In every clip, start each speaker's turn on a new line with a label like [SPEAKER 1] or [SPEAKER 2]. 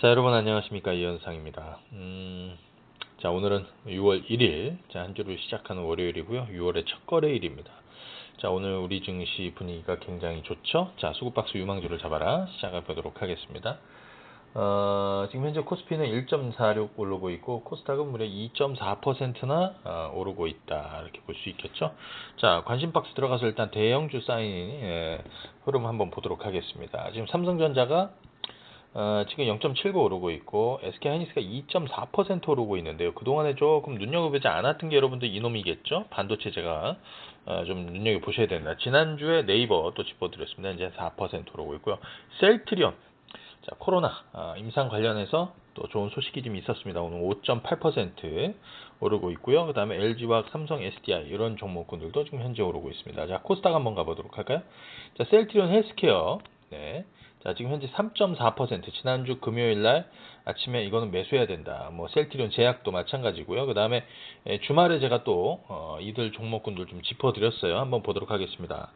[SPEAKER 1] 자, 여러분 안녕하십니까. 이현상입니다. 음, 자, 오늘은 6월 1일, 자, 한 주를 시작하는 월요일이고요. 6월의 첫 거래일입니다. 자, 오늘 우리 증시 분위기가 굉장히 좋죠. 자, 수급박스 유망주를 잡아라. 시작해 보도록 하겠습니다. 어, 지금 현재 코스피는 1.46 오르고 있고 코스닥은 무려 2.4%나 어, 오르고 있다 이렇게 볼 수 있겠죠. 자 관심 박스 들어가서 일단 대형주 사인 예, 흐름 한번 보도록 하겠습니다. 지금 삼성전자가 어, 지금 0.79 오르고 있고 SK 하이닉스가 2.4% 오르고 있는데요. 그동안에 조금 눈여겨보지 않았던 게 여러분들 이놈이겠죠. 반도체 제가 어, 좀 눈여겨 보셔야 된다. 지난주에 네이버 또 짚어드렸습니다. 이제 4% 오르고 있고요. 셀트리온 자, 코로나 아, 임상 관련해서 또 좋은 소식이 좀 있었습니다. 오늘 5.8% 오르고 있고요. 그 다음에 LG와 삼성 SDI 이런 종목군들도 지금 현재 오르고 있습니다. 자, 코스닥 한번 가보도록 할까요? 자, 셀트리온 헬스케어 네. 자, 지금 현재 3.4% 지난주 금요일 날 아침에 이거는 매수해야 된다. 뭐 셀트리온 제약도 마찬가지고요. 그다음에 주말에 제가 또 어, 이들 종목군들 좀 짚어 드렸어요. 한번 보도록 하겠습니다.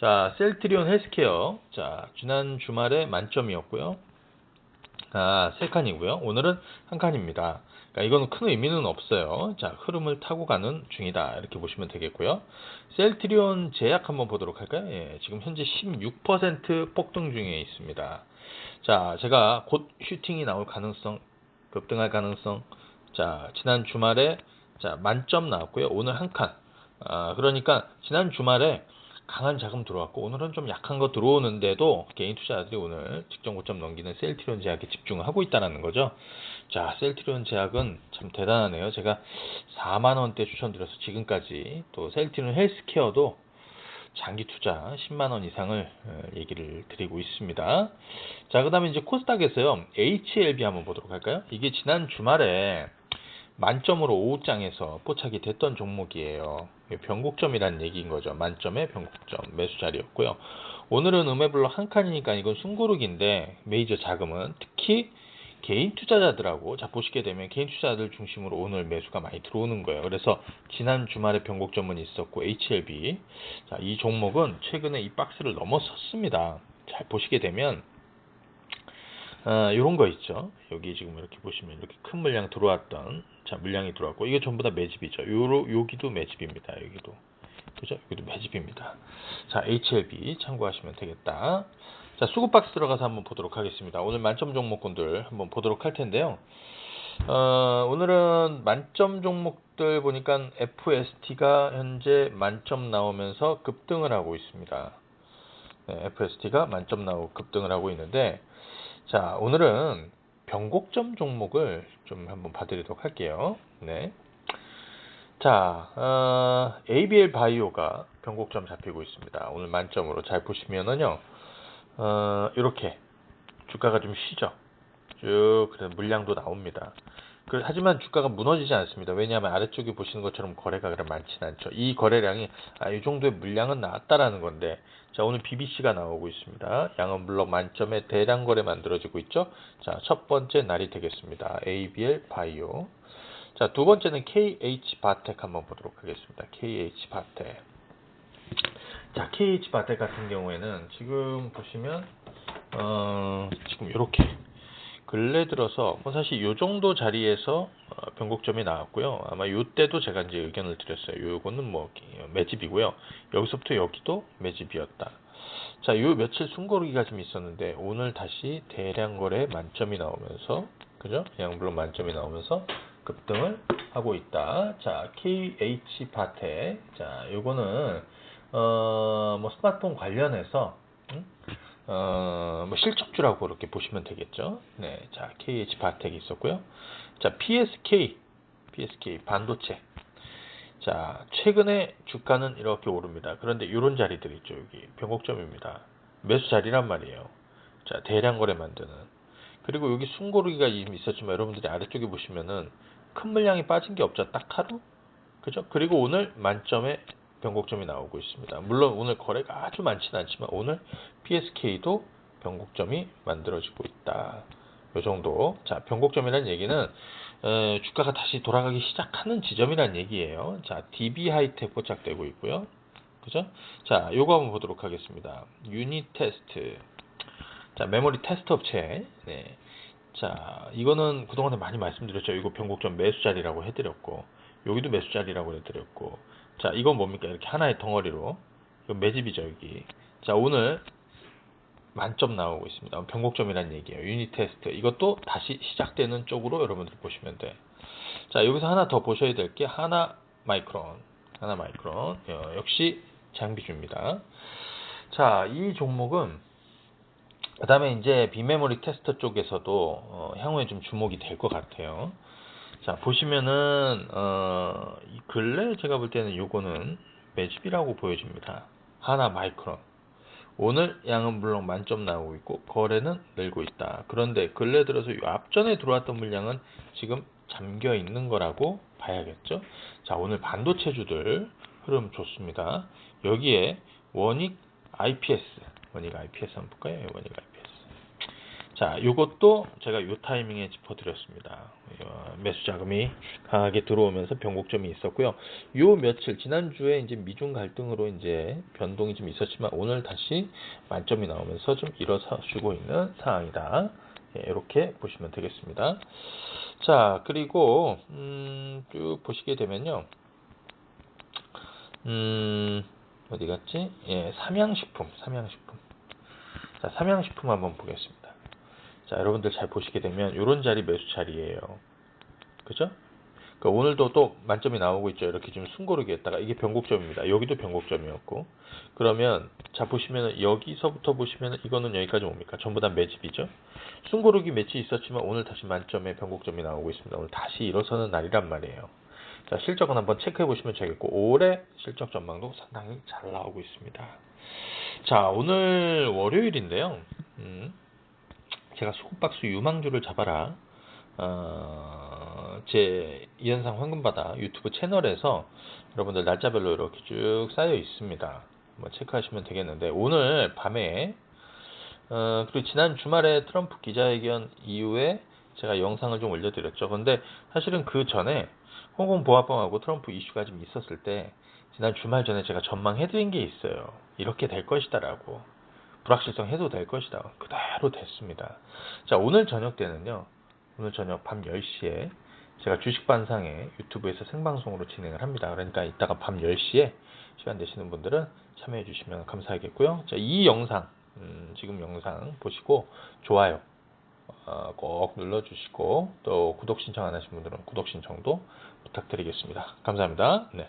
[SPEAKER 1] 자, 셀트리온 헬스케어. 자, 지난 주말에 만점이었고요. 아, 세 칸이고요. 오늘은 한 칸입니다. 그러니까 이거는 큰 의미는 없어요. 자, 흐름을 타고 가는 중이다. 이렇게 보시면 되겠고요. 셀트리온 제약 한번 보도록 할까요? 예, 지금 현재 16% 폭등 중에 있습니다. 자, 제가 곧 슈팅이 나올 가능성, 급등할 가능성. 자, 지난 주말에 자, 만점 나왔고요. 오늘 한 칸. 아, 그러니까 지난 주말에 강한 자금 들어왔고 오늘은 좀 약한 거 들어오는데도 개인 투자자들이 오늘 직전 고점 넘기는 셀트리온 제약에 집중하고 있다는 거죠. 자, 셀트리온 제약은 참 대단하네요. 제가 4만 원대 추천드려서 지금까지 또 셀트리온 헬스케어도 장기 투자 10만 원 이상을 어, 얘기를 드리고 있습니다. 자, 그다음에 이제 코스닥에서요. HLB 한번 보도록 할까요? 이게 지난 주말에 만점으로 5장에서 포착이 됐던 종목이에요. 변곡점이라는 얘기인 거죠. 만점의 변곡점 매수 자리였고요. 오늘은 음해블로 한 칸이니까 이건 숨고르기인데 메이저 자금은 특히 개인 투자자들하고 자 보시게 되면 개인 투자자들 중심으로 오늘 매수가 많이 들어오는 거예요. 그래서 지난 주말에 변곡점은 있었고 HLB 자, 이 종목은 최근에 이 박스를 넘어섰습니다. 잘 보시게 되면 어, 이런 거 있죠. 여기 지금 이렇게 보시면 이렇게 큰 물량 들어왔던 자 물량이 들어왔고 이게 전부 다 매집이죠. 요로 여기도 매집입니다. 여기도 그죠? 여기도 매집입니다. 자 HLB 참고하시면 되겠다. 자 수급 박스 들어가서 한번 보도록 하겠습니다. 오늘 만점 종목군들 한번 보도록 할 텐데요. 어, 오늘은 만점 종목들 보니까 FST가 현재 만점 나오면서 급등을 하고 있습니다. 네, FST가 만점 나오고 급등을 하고 있는데 자, 오늘은 변곡점 종목을 좀 한번 봐드리도록 할게요. 네. 자, 어, ABL 바이오가 변곡점 잡히고 있습니다. 오늘 만점으로 잘 보시면은요, 어, 이렇게 주가가 좀 쉬죠. 쭉, 그래 물량도 나옵니다. 그, 하지만 주가가 무너지지 않습니다. 왜냐하면 아래쪽에 보시는 것처럼 거래가 그럼 많지는 않죠. 이 거래량이 아, 이 정도의 물량은 나왔다라는 건데 자 오늘 BBC가 나오고 있습니다. 양은 블록 만점의 대량 거래 만들어지고 있죠. 자첫 번째 날이 되겠습니다. ABL 바이오 자 두 번째는 KH 바텍 한번 보도록 하겠습니다. KH 바텍 자 KH 바텍 같은 경우에는 지금 보시면 어, 지금 이렇게 근래 들어서 뭐 사실 요 정도 자리에서 어, 변곡점이 나왔고요. 아마 요때도 제가 이제 의견을 드렸어요. 요거는 뭐 매집이고요. 여기서부터 여기도 매집이었다. 자, 요 며칠 숨고르기가 좀 있었는데 오늘 다시 대량 거래 만점이 나오면서 그죠? 물론 만점이 나오면서 급등을 하고 있다. 자, KH 바텍. 자, 요거는 어 뭐 스마트폰 관련해서 음? 어, 뭐 실적주라고 그렇게 보시면 되겠죠. 네, 자 KH 바텍이 있었고요. 자 PSK, PSK 반도체. 자 최근에 주가는 이렇게 오릅니다. 그런데 이런 자리들 있죠. 여기 변곡점입니다. 매수 자리란 말이에요. 자 대량 거래 만드는. 그리고 여기 숨고르기가 있었지만 여러분들이 아래쪽에 보시면은 큰 물량이 빠진 게 없죠. 딱 하루. 그죠? 그리고 오늘 만점에 변곡점이 나오고 있습니다. 물론 오늘 거래가 아주 많지는 않지만 오늘 PSK도 변곡점이 만들어지고 있다. 이 정도. 자, 변곡점이라는 얘기는 에, 주가가 다시 돌아가기 시작하는 지점이라는 얘기예요. 자, DB 하이텍 포착되고 있고요. 그죠? 자, 요거 한번 보도록 하겠습니다. 유닛 테스트. 자, 메모리 테스트 업체. 네. 자, 이거는 그동안에 많이 말씀드렸죠. 이거 변곡점 매수 자리라고 해드렸고, 여기도 매수 자리라고 해드렸고, 자, 이건 뭡니까? 이렇게 하나의 덩어리로, 이거 매집이죠, 여기. 자, 오늘 만점 나오고 있습니다. 변곡점이란 얘기예요. 유닛 테스트. 이것도 다시 시작되는 쪽으로 여러분들 보시면 돼. 자, 여기서 하나 더 보셔야 될 게 하나 마이크론. 하나 마이크론. 어, 역시 장비주입니다. 자, 이 종목은 그 다음에 이제 비메모리 테스터 쪽에서도 어, 향후에 좀 주목이 될 것 같아요. 자, 보시면은, 어, 이 근래 제가 볼 때는 요거는 매집이라고 보여집니다. 하나 마이크론. 오늘 양은 물론 만점 나오고 있고, 거래는 늘고 있다. 그런데 근래 들어서 요 앞전에 들어왔던 물량은 지금 잠겨 있는 거라고 봐야겠죠. 자, 오늘 반도체주들 흐름 좋습니다. 여기에 원익 IPS, 원익 IPS 한번 볼까요? 예, 원익 IPS. 자, 요것도 제가 요 타이밍에 짚어드렸습니다. 어, 매수 자금이 강하게 들어오면서 변곡점이 있었고요. 요 며칠 지난주에 이제 미중 갈등으로 이제 변동이 좀 있었지만 오늘 다시 만점이 나오면서 좀 일어서주고 있는 상황이다. 예, 이렇게 보시면 되겠습니다. 자, 그리고 음, 쭉 보시게 되면요. 음, 어디 갔지? 예, 삼양식품, 삼양식품. 자, 삼양식품 한번 보겠습니다. 자, 여러분들 잘 보시게 되면 이런 자리 매수 자리예요. 그죠? 그러니까 오늘도 또 만점이 나오고 있죠. 이렇게 좀 숨고르기 했다가 이게 변곡점입니다. 여기도 변곡점이었고. 그러면 자 보시면 여기서부터 보시면 이거는 여기까지 옵니까? 전부 다 매집이죠. 숨고르기 매치 있었지만 오늘 다시 만점에 변곡점이 나오고 있습니다. 오늘 다시 일어서는 날이란 말이에요. 자, 실적은 한번 체크해 보시면 되겠고 올해 실적 전망도 상당히 잘 나오고 있습니다. 자, 오늘 월요일인데요. 음, 제가 소금박스 유망주를 잡아라. 어, 제 이현상 황금바다 유튜브 채널에서 여러분들 날짜별로 이렇게 쭉 쌓여 있습니다. 뭐 체크하시면 되겠는데 오늘 밤에 어, 그리고 지난 주말에 트럼프 기자회견 이후에 제가 영상을 좀 올려드렸죠. 근데 사실은 그 전에 홍콩 보합법하고 트럼프 이슈가 좀 있었을 때 지난 주말 전에 제가 전망해드린 게 있어요. 이렇게 될 것이다라고 불확실성 해도 될 것이다. 그대로 됐습니다. 자 오늘 저녁 때는요. 오늘 저녁 밤 10시에 제가 주식 반상에 유튜브에서 생방송으로 진행을 합니다. 그러니까 이따가 밤 10시에 시간 되시는 분들은 참여해 주시면 감사하겠고요. 자, 이 영상 음, 지금 영상 보시고 좋아요 어, 꼭 눌러주시고 또 구독 신청 안 하신 분들은 구독 신청도 부탁드리겠습니다. 감사합니다. 네.